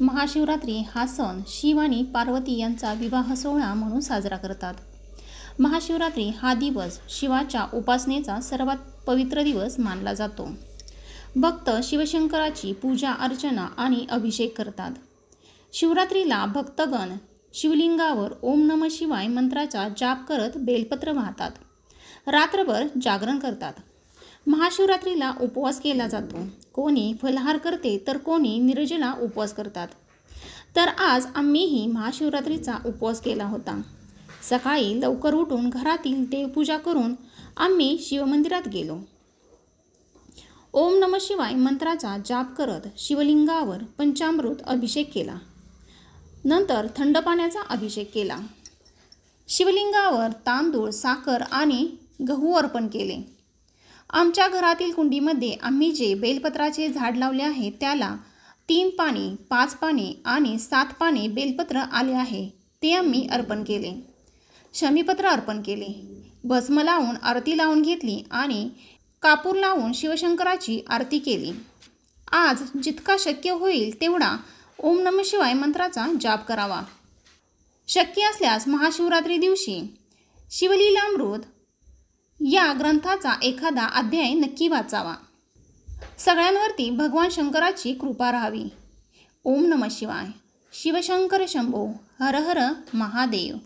महाशिवरात्री हा सण शिव आणि पार्वती यांचा विवाह सोहळा म्हणून साजरा करतात. महाशिवरात्री हा दिवस शिवाच्या उपासनेचा सर्वात पवित्र दिवस मानला जातो. भक्त शिवशंकराची पूजा अर्चना आणि अभिषेक करतात. शिवरात्रीला भक्तगण शिवलिंगावर ओम नम शिवाय मंत्राचा जाप करत बेलपत्र वाहतात. रात्रभर जागरण करतात. महाशिवरात्रीला उपवास केला जातो. कोणी फलहार करते तर कोणी निर्जला उपवास करतात. तर आज आम्हीही महाशिवरात्रीचा उपवास केला होता. सकाळी लवकर उठून घरातील देवपूजा करून आम्ही शिवमंदिरात गेलो. ओम नम शिवाय मंत्राचा जाप करत शिवलिंगावर पंचामृत अभिषेक केला. नंतर थंड पाण्याचा अभिषेक केला. शिवलिंगावर तांदूळ साखर आणि गहू अर्पण केले. आमच्या घरातील कुंडीमध्ये आम्ही जे बेलपत्राचे झाड लावले आहे त्याला तीन पाने पाच पाने आणि सात पाने बेलपत्र आले आहे ते आम्ही अर्पण केले. शमीपत्र अर्पण केले. भस्म लावून आरती लावून घेतली आणि कापूर लावून शिवशंकराची आरती केली. आज जितका शक्य होईल तेवढा ओम नम शिवाय मंत्राचा जाप करावा. शक्य असल्यास महाशिवरात्री दिवशी शिवलीलामृत या ग्रंथाचा एखादा अध्याय नक्की वाचावा. सगळ्यांवरती भगवान शंकराची कृपा राहावी. ओम नम शिवाय. शिवशंकर शंभो. हर हर महादेव.